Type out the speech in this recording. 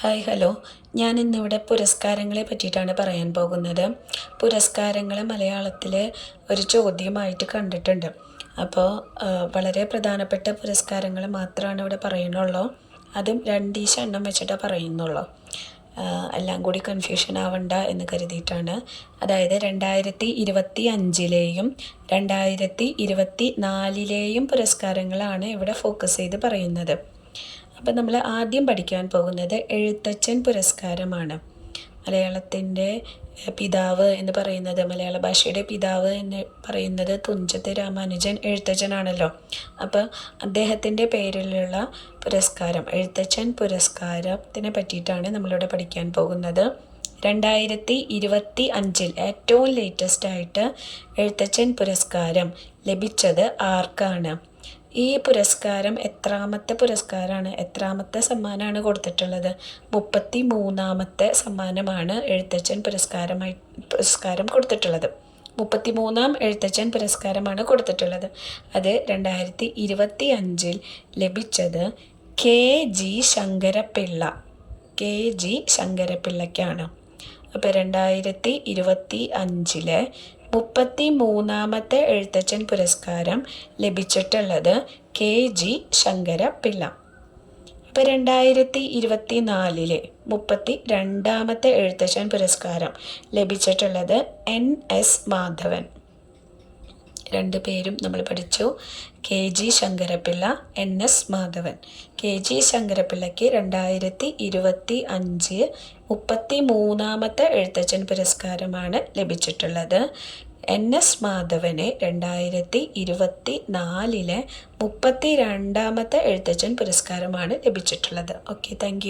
Hi hello. ഞാൻ ഇന്നിവിടെ പുരസ്കാരങ്ങളെ പറ്റിയിട്ടാണ് പറയാൻ പോകുന്നത്. പുരസ്കാരങ്ങൾ മലയാളത്തിൽ ഒരു ചോദ്യമായിട്ട് കണ്ടിട്ടുണ്ട്. അപ്പോൾ വളരെ പ്രധാനപ്പെട്ട പുരസ്കാരങ്ങൾ മാത്രമാണ് ഇവിടെ പറയുന്നുള്ളൂ. അതും രണ്ടീശ എണ്ണം വെച്ചിട്ട് പറയുന്നുള്ളൂ. എല്ലാം കൂടി കൺഫ്യൂഷൻ ആവണ്ട എന്ന് കരുതിയിട്ടാണ്. അതായത് രണ്ടായിരത്തി ഇരുപത്തി അഞ്ചിലെയും രണ്ടായിരത്തി ഇരുപത്തി നാലിലെയും പുരസ്കാരങ്ങളാണ് ഇവിടെ ഫോക്കസ് ചെയ്ത് പറയുന്നത്. അപ്പം നമ്മൾ ആദ്യം പഠിക്കാൻ പോകുന്നത് എഴുത്തച്ഛൻ പുരസ്കാരമാണ്. മലയാളത്തിന്റെ പിതാവ് എന്ന് പറയുന്നത് മലയാള ഭാഷയുടെ പിതാവ് എന്ന് പറയുന്നത് തുഞ്ചത്ത് രാമാനുജൻ എഴുത്തച്ഛനാണല്ലോ. അപ്പോൾ അദ്ദേഹത്തിന്റെ പേരിലുള്ള പുരസ്കാരം എഴുത്തച്ഛൻ പുരസ്കാരത്തിനെ പറ്റിയിട്ടാണ് നമ്മളിവിടെ പഠിക്കാൻ പോകുന്നത്. രണ്ടായിരത്തി ഇരുപത്തി അഞ്ചിൽ ഏറ്റവും ലേറ്റസ്റ്റ് ആയിട്ട് എഴുത്തച്ഛൻ പുരസ്കാരം ലഭിച്ചത് ആർക്കാണ്? ഈ പുരസ്കാരം എത്രാമത്തെ പുരസ്കാരമാണ് എത്രാമത്തെ സമ്മാനമാണ് കൊടുത്തിട്ടുള്ളത്? മുപ്പത്തി മൂന്നാമത്തെ സമ്മാനമാണ് എഴുത്തച്ഛൻ പുരസ്കാരമായി പുരസ്കാരം കൊടുത്തിട്ടുള്ളത്. മുപ്പത്തി മൂന്നാം എഴുത്തച്ഛൻ പുരസ്കാരമാണ് കൊടുത്തിട്ടുള്ളത്. അത് രണ്ടായിരത്തി ഇരുപത്തി അഞ്ചിൽ ലഭിച്ചത് K G Sankarapillai K G ശങ്കരപിള്ളയ്ക്കാണ് അപ്പോൾ രണ്ടായിരത്തി ഇരുപത്തി അഞ്ചിലെ മുപ്പത്തി മൂന്നാമത്തെ എഴുത്തച്ഛൻ പുരസ്കാരം ലഭിച്ചിട്ടുള്ളത് കെ. ജി. ശങ്കര പിള്ള അപ്പോൾ രണ്ടായിരത്തി ഇരുപത്തി നാലിലെ മുപ്പത്തി രണ്ടാമത്തെ എഴുത്തച്ഛൻ പുരസ്കാരം ലഭിച്ചിട്ടുള്ളത് എൻ. എസ്. മാധവൻ. രണ്ട് പേരും നമ്മൾ പഠിച്ചു. K G Sankarapillai N S Madhavan. K G ശങ്കരപ്പിള്ളയ്ക്ക് രണ്ടായിരത്തി ഇരുപത്തി അഞ്ച് മുപ്പത്തി മൂന്നാമത്തെ എഴുത്തച്ഛൻ പുരസ്കാരമാണ് ലഭിച്ചിട്ടുള്ളത്. എൻ എസ് മാധവന് രണ്ടായിരത്തി ഇരുപത്തി നാലിലെ മുപ്പത്തി രണ്ടാമത്തെ എഴുത്തച്ഛൻ പുരസ്കാരമാണ് ലഭിച്ചിട്ടുള്ളത്. Okay thank